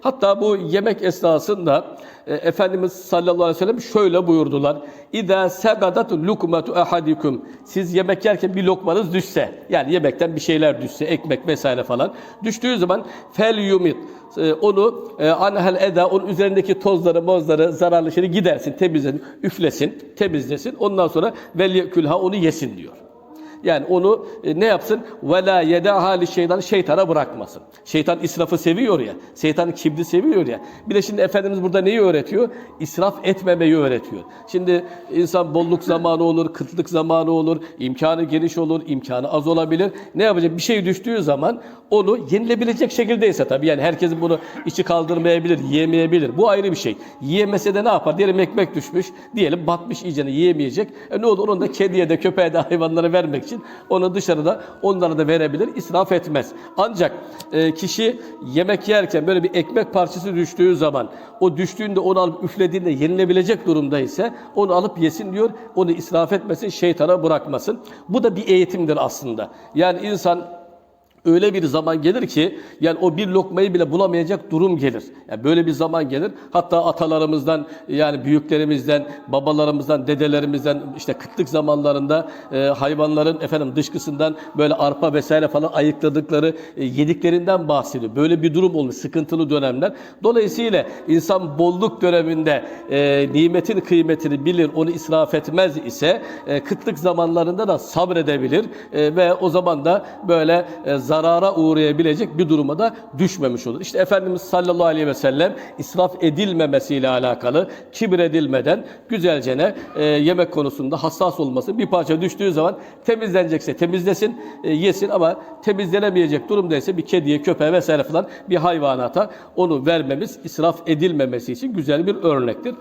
Hatta bu yemek esnasında e, Efendimiz sallallahu aleyhi ve sellem şöyle buyurdular. İza segadat lukmatu ahadikum. Siz yemek yerken bir lokmanız düşse, yani yemekten bir şeyler düşse, ekmek vesaire falan düştüğü zaman fel yumit e, onu e, anhel eda onun üzerindeki tozları, mozları, zararlı şeyleri gidersin, temizlesin, üflesin, temizlesin. Ondan sonra vel yekülha onu yesin diyor. Yani onu e, ne yapsın? Ve la yedaha li şeytan şeytana bırakmasın. Şeytan israfı seviyor ya. Şeytan kibri seviyor ya. Bir de şimdi Efendimiz burada neyi öğretiyor? İsraf etmemeyi öğretiyor. Şimdi insan bolluk zamanı olur, kıtlık zamanı olur, imkanı geniş olur, imkanı az olabilir. Ne yapacak? Bir şey düştüğü zaman onu yenilebilecek şekildeyse tabii yani herkesin bunu içi kaldırmayabilir, yiyemeyebilir. Bu ayrı bir şey. Yiyemese de ne yapar? Diyelim ekmek düşmüş, diyelim batmış iyicene yiyemeyecek. E ne olur? Onu da kediye de köpeğe de hayvanlara vermek için onu dışarıda onlara da verebilir, israf etmez. Ancak e, kişi yemek yerken böyle bir ekmek parçası düştüğü zaman o düştüğünde onu alıp üflediğinde yenilebilecek durumda ise onu alıp yesin diyor. Onu israf etmesin, şeytana bırakmasın. Bu da bir eğitimdir aslında. Yani insan öyle bir zaman gelir ki yani o bir lokmayı bile bulamayacak durum gelir. Yani böyle bir zaman gelir. Hatta atalarımızdan yani büyüklerimizden, babalarımızdan, dedelerimizden işte kıtlık zamanlarında e, hayvanların efendim dışkısından böyle arpa vesaire falan ayıkladıkları e, yediklerinden bahsediyor. Böyle bir durum olmuş sıkıntılı dönemler. Dolayısıyla insan bolluk döneminde e, nimetin kıymetini bilir, onu israf etmez ise e, kıtlık zamanlarında da sabredebilir e, ve o zaman da böyle e, zarara uğrayabilecek bir duruma da düşmemiş olur. İşte Efendimiz sallallahu aleyhi ve sellem israf edilmemesiyle alakalı kibir edilmeden güzelcene e, yemek konusunda hassas olması bir parça düştüğü zaman temizlenecekse temizlesin, e, yesin ama temizlenemeyecek durumdaysa bir kediye, köpeğe vesaire falan bir hayvanata onu vermemiz israf edilmemesi için güzel bir örnektir.